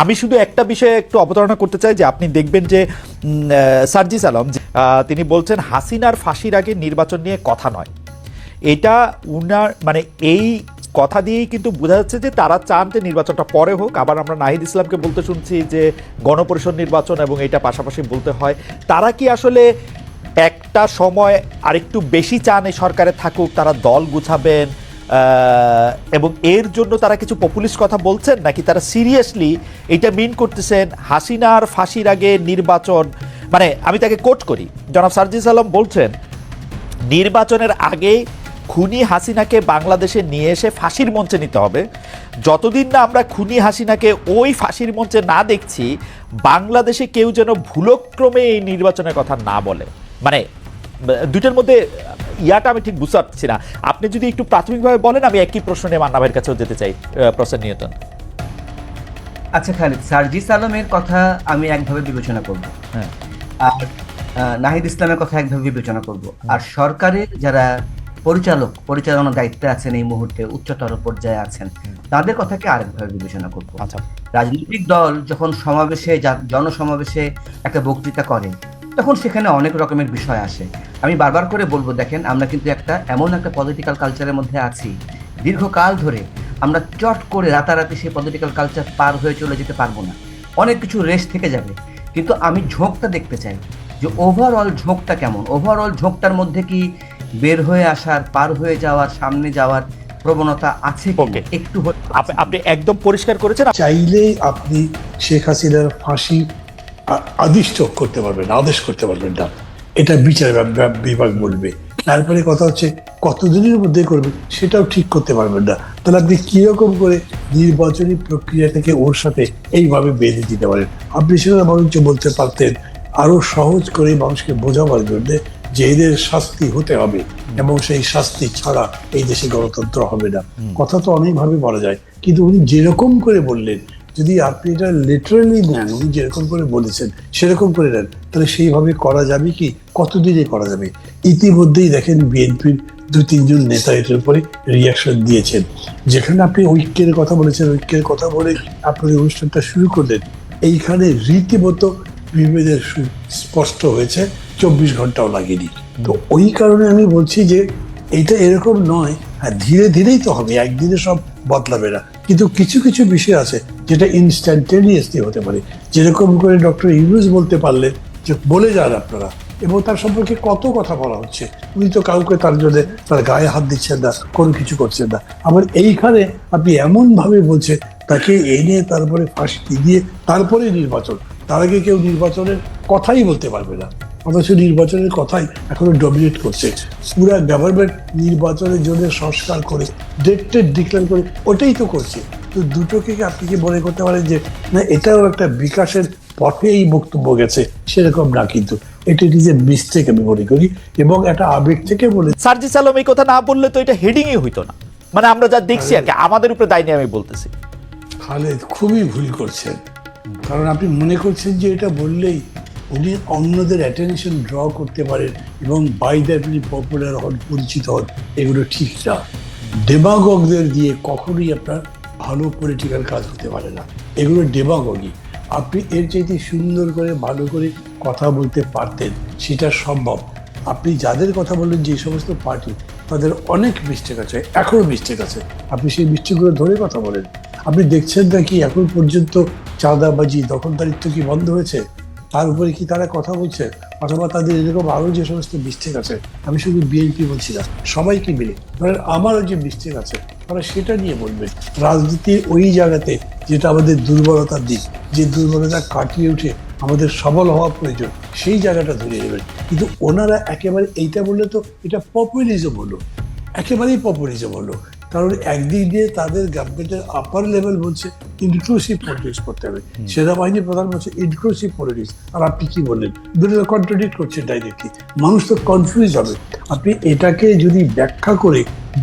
আমি শুধু একটা বিষয়ে একটু অবতারণা করতে চাই যে আপনি দেখবেন যে সার্জিস আলম তিনি বলছেন হাসিনার ফাঁসির আগে নির্বাচন নিয়ে কথা নয়। এটা উনার মানে এই কথা দিয়েই কিন্তু বোঝা যাচ্ছে যে তারা চান যে নির্বাচনটা পরে হোক। আবার আমরা নাহিদ ইসলামকে বলতে শুনছি যে গণপরিষদ নির্বাচন এবং এটা পাশাপাশি বলতে হয়। তারা কি আসলে একটা সময় আরেকটু বেশি চান এই সরকারে থাকুক, তারা দল গুছাবেন এবং এর জন্য তারা কিছু পপুলিস্ট কথা বলছেন, নাকি তারা সিরিয়াসলি এটা মিন করতেছেন হাসিনার ফাঁসির আগে নির্বাচন? মানে আমি তাকে কোট করি। জনাব সার্জিস আলম বলছেন, নির্বাচনের আগে খুনি হাসিনাকে বাংলাদেশে নিয়ে এসে ফাঁসির মঞ্চে নিতে হবে। যতদিন না আমরা খুনি হাসিনাকে ওই ফাঁসির মঞ্চে না দেখছি, বাংলাদেশে কেউ যেন ভুলক্রমে এই নির্বাচনের কথা না বলে। মানে দুইটার মধ্যে ইয়াটা আমি ঠিক বুঝতে পারছি না। আপনি যদি একটু প্রাথমিকভাবে বলেন আমি একই প্রশ্ন নিয়ে মান্না ভাইয়ের কাছেও যেতে চাই প্রসেন নিয়তন আচ্ছা খালিদ সার্জিস আলমের কথা আমি একভাবে বিবেচনা করব। হ্যাঁ। আর নাহিদ ইসলামের কথা একভাবে বিবেচনা করব। আর সরকারের যারা পরিচালক পরিচালনার দায়িত্বে আছেন এই মুহূর্তে উচ্চতর পর্যায়ে আছেন তাদের কথাকে আরেকভাবে বিবেচনা করব। আচ্ছা। রাজনৈতিক দল যখন সমাবেশে জনসমাবেশে একটা বক্তৃতা করে তখন সেখানে অনেক রকমের বিষয় আসে। আমি বারবার করে বলব দেখেন আমরা কিন্তু একটা এমন একটা পলিটিক্যাল কালচারের মধ্যে আছি। দীর্ঘকাল ধরে আমরা চট করে রাতারাতি সেই পলিটিক্যাল কালচার পার হয়ে চলে যেতে পারব না। অনেক কিছু রেস থেকে যাবে। কিন্তু আমি ঝোঁকটা দেখতে চাই যে ওভারঅল ঝোঁকটা কেমন? ওভারঅল ঝোঁকটার মধ্যে কি বের হয়ে আসার পার হয়ে যাওয়ার সামনে যাওয়ার প্রবণতা আছে? একটু আপনি একদম পরিষ্কার করেছেন। চাইলেই আপনি শেখ হাসিনার ফাঁসি আদিষ্ট করতে পারবেন আদেশ করতে পারবেন না। এটা বিচার বিভাগ- বলবে। তারপরে কথা হচ্ছে কতদিনের মধ্যে করবেন সেটাও ঠিক করতে পারবেন না। তাহলে আপনি কীরকম করে নির্বাচনী প্রক্রিয়া থেকে ওর সাথে এইভাবে বেঁধে দিতে পারেন? আপনি সেটা বরঞ্চ বলতে পারতেন আরও সহজ করে মানুষকে বোঝাবার জন্য যে এদের শাস্তি হতে হবে এবং সেই শাস্তি ছাড়া এই দেশে গণতন্ত্র হবে না। কথা তো অনেকভাবে বলা যায় কিন্তু উনি যেরকম করে বললেন যদি আপনি এটা লিটারালি নেন উনি যেরকম করে বলেছেন, সেরকম করে নেন, তাহলে সেইভাবে করা যাবে কি? কতদিনে করা যাবে? ইতিমধ্যেই দেখেন বিএনপির দু তিনজন নেতা এটার উপরে রিয়াকশন দিয়েছেন। যেখানে আপনি ঐক্যের কথা বলেছেন, ঐক্যের কথা বলে আপনি অনুষ্ঠানটা শুরু করলেন, এইখানে রীতিমতো বিভেদের স্পষ্ট হয়েছে, চব্বিশ ঘন্টাও লাগেনি। তো ওই কারণে আমি বলছি যে, এটা এরকম নয় হ্যাঁ ধীরে ধীরেই তো হবে, একদিনে সব বদলাবে না। কিন্তু কিছু কিছু বিষয় আছে যেটা ইনস্ট্যান্টেনিয়াসলি হতে পারে। যেরকম করে ডক্টর ইউনুস বলতে পারলে যে, বলে যান আপনারা, এবং তার সম্পর্কে কত কথা বলা হচ্ছে। উনি তো কাউকে তার জন্য তার গায়ে হাত দিচ্ছেন না, কোনো কিছু করছেন না। আবার এইখানে আপনি এমনভাবে বলছে বলছেন, তাকে এনে তারপরে ফাঁসি দিয়ে তারপরে নির্বাচন। তার আগে কেউ নির্বাচনের কথাই বলতে পারবে না। অথচ নির্বাচনের কথাই এখনও ডমিনেট করছে। পুরা গভর্নমেন্ট নির্বাচনের জন্য সংস্কার করে ডেট টেট ডিক্লেয়ার করে ওটাই তো করছে। তো দুটোকে আপনি কি মনে করতে পারেন যে না এটাও একটা বিকাশের পথে এই বক্তব্য গেছে সেরকম না কিন্তু। এটা নিজের মিস্টেক আমি মনে করি এবং একটা আবেগ থেকে বলে সার্জিস আলম এই কথা না বললে তো এটা হেডিংই হইতো না। মানে আমরা যা দেখছি আর কি আমাদের উপরে দায় নিয়ে আমি বলতেছি। খালেদ খুবই ভুল করছেন। কারণ আপনি মনে করছেন যে এটা বললেই উনি অন্যদের অ্যাটেনশন ড্র করতে পারেন এবং বাই দ্যাট উনি পপুলার হন, পরিচিত হন, এগুলো ঠিক না। ডেমাগগদের দিয়ে কখনোই আপনার ভালো পলিটিক্যাল কাজ হতে পারে না। এগুলো ডেমাগগি আপনি এর চাইতে সুন্দর করে, ভালো করে কথা বলতে পারতেন, সেটা সম্ভব। আপনি যাদের কথা বললেন, যে সমস্ত পার্টি তাদের অনেক মিস্টেক আছে এখনও মিস্টেক আছে। আপনি সেই মিস্টেকগুলো ধরে কথা বলেন। আপনি দেখছেন নাকি এখন পর্যন্ত চাঁদাবাজি, দখলদারিত্ব কি বন্ধ হয়েছে? তার উপরে কি তারা কথা বলছে? অথবা তাদের এরকম আরও যে সমস্ত মিস্টেক আছে, আমি শুধু বিএনপি বলছি না, সবাইকে মিলে। ধরেন আমারও যে মিস্টেক আছে, তারা সেটা নিয়ে বলবে। রাজনীতির ওই জায়গাতে যেটা আমাদের দুর্বলতার দিক, যে দুর্বলতা কাটিয়ে উঠে আমাদের সবল হওয়া প্রয়োজন, সেই জায়গাটা ধরে নেবেন। কিন্তু ওনারা একেবারে এইটা বললে তো এটা পপুলিজম হলো। একেবারেই পপুলিজম হলো। কারণ একদিক দিয়ে তাদের গভর্নমেন্টের আপার লেভেল বলছে ইনক্লুসিভ পলিটিক্স করতে হবে। সেনাবাহিনী প্রধান বলছে ইনক্লুসিভ পলিটিক্স আর আপনি কি বললেন? দুটো কন্ট্রাডিক্ট করছে ডাইরেক্টলি মানুষ তো কনফিউজ হবে। আপনি এটাকে যদি ব্যাখ্যা করে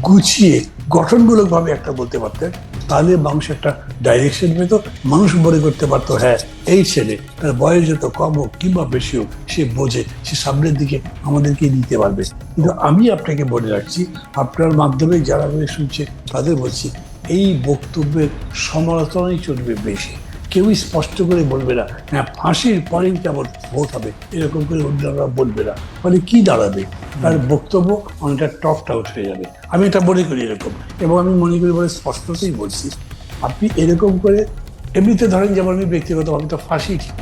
গুছিয়ে গঠনমূলকভাবে একটা বলতে পারতেন তাহলে মানুষ একটা ডাইরেকশন পেত, মানুষ মনে করতে পারতো হ্যাঁ এই ছেলে তার বয়স যত কম হোক কিংবা বেশি হোক, সে বোঝে, সে সামনের দিকে আমাদেরকে নিতে পারবে। কিন্তু আমি আপনাকে বলে রাখছি, আপনার মাধ্যমে যারা শুনছে, তাদের বলছি, এই বক্তব্যের সমালোচনাই চলবে বেশি। কেউই স্পষ্ট করে বলবে না। হ্যাঁ ফাঁসির পরেই কেমন ভোট হবে এরকম করে অন্যরা বলবে না। মানে কি দাঁড়াবে? তার বক্তব্য অনেকটা টপড আউট হয়ে যাবে। আমি এটা মনে করি এরকম। এবং আমি মনে করি বলে স্পষ্টতেই বলছি আপনি এরকম করে এমনিতে ধরেন যেমন আমি ব্যক্তিগতভাবে তো ফাঁসি ঠিক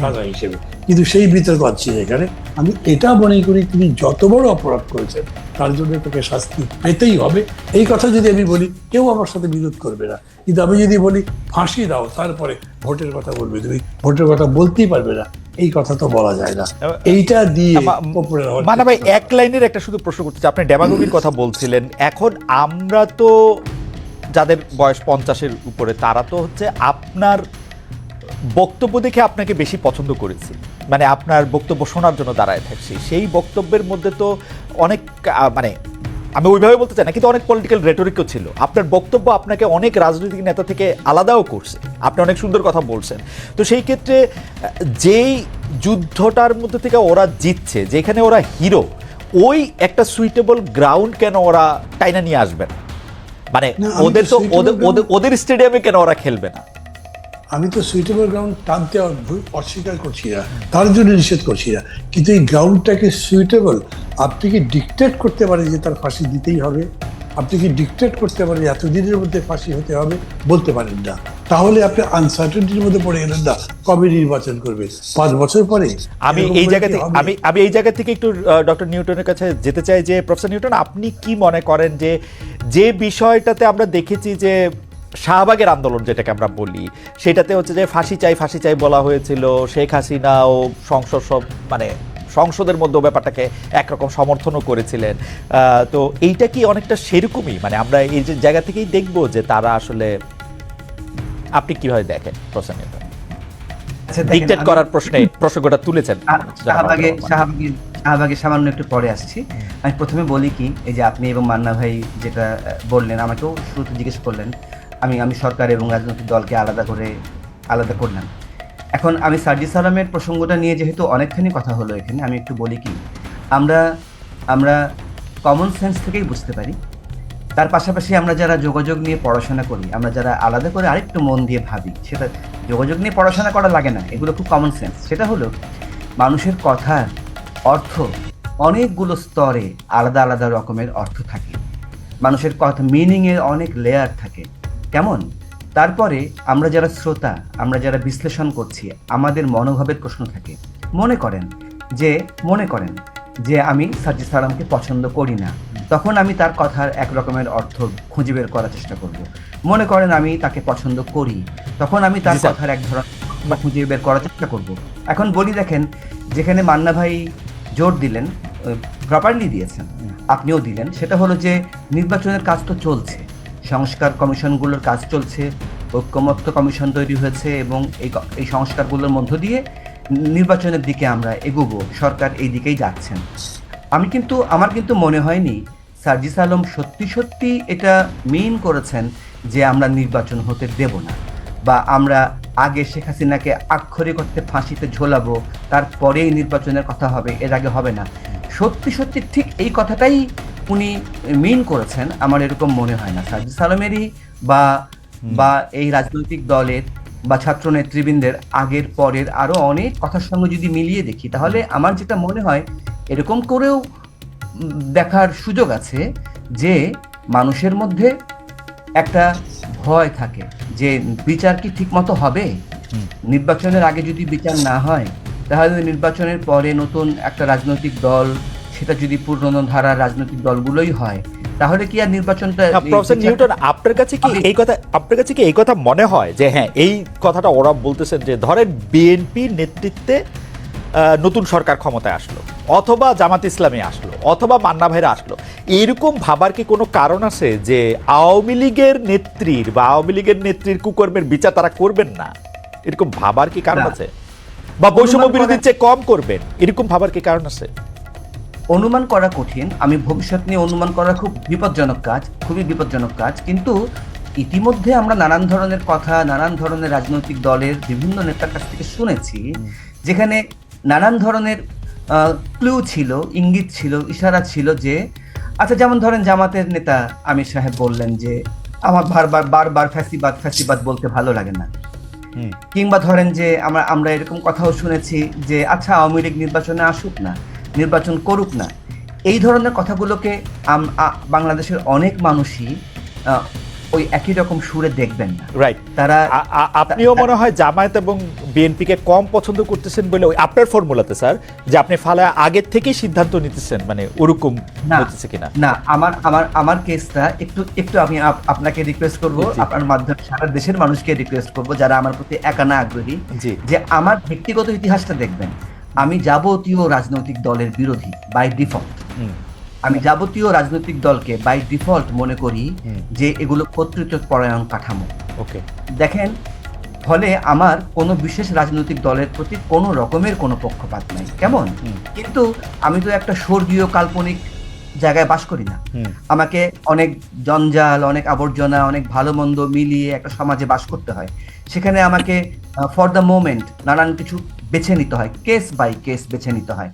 সাজা হিসেবে। কিন্তু সেই বিতর্ক আছে এখানে। আমি এটা মনে করি তিনি যত বড় অপরাধ করেছেন তার জন্য তোকে শাস্তি পেতেই হবে। এই কথা যদি আমি বলি কেউ আমার সাথে বিরোধ করবে না। কিন্তু আমি যদি বলি ফাঁসি দাও তারপরে ভোটের কথা বলবে। তুমি ভোটের কথা বলতেই পারবে না। এই কথা তো বলা যায় না। এইটা দিয়ে মানে ভাই এক লাইনের একটা শুধু প্রশ্ন করতে আপনি ডেমাগোগির কথা বলছিলেন। এখন আমরা তো যাদের বয়স পঞ্চাশের উপরে তারা তো হচ্ছে আপনার বক্তব্য দেখে আপনাকে বেশি পছন্দ করেছি। মানে আপনার বক্তব্য শোনার জন্য দাঁড়ায় থাকছি। সেই বক্তব্যের মধ্যে তো অনেক মানে আমি ওইভাবে বলতে চাই না কিন্তু অনেক পলিটিক্যাল রেটরিকও ছিল। আপনার বক্তব্য আপনাকে অনেক রাজনৈতিক নেতা থেকে আলাদাও করছে। আপনি অনেক সুন্দর কথা বলছেন। তো সেই ক্ষেত্রে যেই যুদ্ধটার মধ্যে থেকে ওরা জিতছে যেখানে ওরা হিরো ওই একটা সুইটেবল গ্রাউন্ড কেন ওরা টাইনা নিয়ে আসবে না? মানে ওদের তো ওদের ওদের- ওদের স্টেডিয়ামে কেন ওরা খেলবে না? আমি তো সুইটেবল গ্রাউন্ড টানতে অস্বীকার করছি না। তার জন্য নিষেধ করছি না। কিন্তু এই গ্রাউন্ডটাকে সুইটেবল আপনি কি ডিকটেট করতে পারেন যে তার ফাঁসি দিতেই হবে? আপনি কি ডিকটেট করতে পারেন যে এতদিনের মধ্যে ফাঁসি হতে হবে? বলতে পারেন না। তাহলে আপনি আনসার্টেনটির মধ্যে পড়ে গেলেন না। কবে নির্বাচন করবে? পাঁচ বছর পরে? আমি এই জায়গা থেকে আমি আমি এই জায়গা থেকে একটু ডক্টর নিউটনের কাছে যেতে চাই যে প্রফেসর নিউটন আপনি কি মনে করেন যে যে বিষয়টাতে আমরা দেখেছি যে শাহবাগের আন্দোলন যেটাকে আমরা বলি সেটাতে হচ্ছে যে ফাঁসি চাই ফাঁসি চাই বলা হয়েছিল। শেখ হাসিনা ও সংসদ সব মানে সংসদের মধ্যে ব্যাপারটাকে একরকম সমর্থনও করেছিলেন। তো এইটা কি অনেকটা সেরকমই? মানে আমরা এই যে জায়গা থেকেই দেখব যে তারা আসলে আপনি কীভাবে দেখেন আচ্ছা, দেখেন, ডিকটেট আমি- করার প্রশ্নে প্রশ্নটা তুলেছেন শাহবাগে শাহবাগে শাহবাগে সামান্য একটু পরে আসছি। আমি প্রথমে বলি কি এই যে আপনি এবং মান্না ভাই যেটা বললেন আমাকেও শুরুতে জিজ্ঞেস করলেন আমি আমি সরকার এবং রাজনৈতিক দলকে আলাদা করে, আলাদা করলাম। এখন আমি সার্জি সালামের প্রসঙ্গটা নিয়ে যেহেতু অনেকখানি কথা হলো এখানে, আমি একটু বলি কি, আমরা আমরা কমন সেন্স থেকেই বুঝতে পারি। তার পাশাপাশি আমরা যারা যোগাযোগ নিয়ে পড়াশোনা করি, আমরা যারা আলাদা করে আরেকটু মন দিয়ে ভাবি, সেটা যোগাযোগ নিয়ে পড়াশোনা করা লাগে না, এগুলো খুব কমন সেন্স সেটা হলো, মানুষের কথার অর্থ অনেকগুলো স্তরে আলাদা আলাদা রকমের অর্থ থাকে। মানুষের কথা মিনিংয়ের অনেক লেয়ার থাকে। কেমন? তারপরে আমরা যারা শ্রোতা আমরা যারা বিশ্লেষণ করছি আমাদের মনোভাবের প্রশ্ন থাকে। মনে করেন যে মনে করেন যে আমি সাজ্জি সালামকে পছন্দ করি না তখন আমি তার কথার এক রকমের অর্থ খুঁজে বের করার চেষ্টা করব। মনে করেন আমি তাকে পছন্দ করি তখন আমি তার কথার এক ধরনের খুঁজে বের করার চেষ্টা করব। এখন বলি দেখেন যেখানে মান্না ভাই জোর দিলেন প্রপারলি দিয়েছেন আপনিও দিলেন সেটা হলো যে নির্বাচনের কাজ তো চলছে। সংস্কার কমিশনগুলোর কাজ চলছে, ঐক্যমত্য কমিশন তৈরি হয়েছে এবং এই এই সংস্কারগুলোর মধ্য দিয়ে নির্বাচনের দিকে আমরা এগোবো, সরকার এই দিকেই যাচ্ছেন। আমি কিন্তু, আমার কিন্তু মনে হয়নি, সার্জিস আলম সত্যি সত্যি এটা মিন করেছেন যে আমরা নির্বাচন হতে দেব না বা আমরা আগে শেখ হাসিনাকে আক্ষরিক অর্থে ফাঁসিতে ঝোলাবো, তারপরেই নির্বাচনের কথা হবে, এর আগে হবে না। সত্যি সত্যি ঠিক এই কথাটাই উনি মিন করেছেন আমার এরকম মনে হয় না। সার্জিস আলমেরই বা বা এই রাজনৈতিক দলের বা ছাত্র নেতৃবৃন্দের আগের পরের আরও অনেক কথার সঙ্গে যদি মিলিয়ে দেখি তাহলে আমার যেটা মনে হয় এরকম করেও দেখার সুযোগ আছে যে মানুষের মধ্যে একটা ভয় থাকে যে বিচার কি ঠিকমতো হবে? নির্বাচনের আগে যদি বিচার না হয় তাহলে নির্বাচনের পরে নতুন একটা রাজনৈতিক দল সেটা যদি পুরনো ধারার রাজনৈতিক দলগুলোই হয় তাহলে কি আর নির্বাচনটা প্রফেসর নিউটন আপনার কাছে কি এই কথা আপনার কাছে কি এই কথা মনে হয় যে হ্যাঁ এই কথাটা ওরা বলতেছেন যে ধরেন বিএনপি নেতৃত্বে নতুন সরকার ক্ষমতায় আসলো অথবা জামাত ইসলামী আসলো অথবা মান্না ভাইরা আসলো এরকম ভাবার কি কোনো কারণ আছে যে আওয়ামী লীগের নেত্রীর বা আওয়ামী লীগের নেত্রীর কুকর্মের বিচার তারা করবেন না? এরকম ভাবার কি কারণ আছে? বা বৈষম্য বিরোধীর চেয়ে কম করবেন এরকম ভাবার কি কারণ আছে? অনুমান করা কঠিন আমি ভবিষ্যৎ নিয়ে অনুমান করা খুব বিপজ্জনক কাজ খুবই বিপজ্জনক কাজ। কিন্তু ইতিমধ্যে আমরা নানান ধরনের কথা নানান ধরনের রাজনৈতিক দলের বিভিন্ন নেতার কাছ থেকে শুনেছি যেখানে নানান ধরনের ক্লু ছিল ইঙ্গিত ছিল ইশারা ছিল যে আচ্ছা যেমন ধরেন জামাতের নেতা আমির সাহেব বললেন যে আমার বারবার বারবার ফ্যাসিবাদ ফ্যাসিবাদ বলতে ভালো লাগে না। কিংবা ধরেন যে আমরা আমরা এরকম কথাও শুনেছি যে আচ্ছা আওয়ামী লীগ নির্বাচনে আসুক না নির্বাচন করুক না। এই ধরনের কথাগুলোকে বাংলাদেশের অনেক মানুষই ওই একই রকম সুরে দেখবেন না। রাইট তারা আপনিও মনে হয় জামায়াত এবং বিএনপিকে কম পছন্দ করতেছেন বলে ওই আপনার ফর্মুলাতে স্যার যে আপনি ফালা আগের থেকেই সিদ্ধান্ত নিতেছেন মানে ওরকম না হতেছে কিনা? না আমার আমার আমার কেসটা একটু একটু আমি আপ- আপনাকে রিকোয়েস্ট করব আপনার মাধ্যমে সারা দেশের মানুষকে রিকোয়েস্ট করব যারা আমার প্রতি একানা আগ্রহী যে আমার ব্যক্তিগত ইতিহাসটা দেখবেন। আমি যাবতীয় রাজনৈতিক দলের বিরোধী বাই ডিফল্ট আমি যাবতীয় রাজনৈতিক দলকে বাই ডিফল্ট মনে করি যে এগুলো কর্তৃত্ব পরায়ণ কাঠামো। ওকে। দেখেন ফলে আমার কোনো বিশেষ রাজনৈতিক দলের প্রতি কোনো রকমের কোনো পক্ষপাত নাই। কেমন? কিন্তু আমি তো একটা স্বর্গীয় কাল্পনিক জায়গায় বাস করি না। আমাকে অনেক জঞ্জাল অনেক আবর্জনা অনেক ভালো মন্দ মিলিয়ে একটা সমাজে বাস করতে হয়। সেখানে আমাকে ফর দ্য মোমেন্ট নানান কিছু বেছে নিতে হয় কেস বাই কেস বেছে নিতে হয়।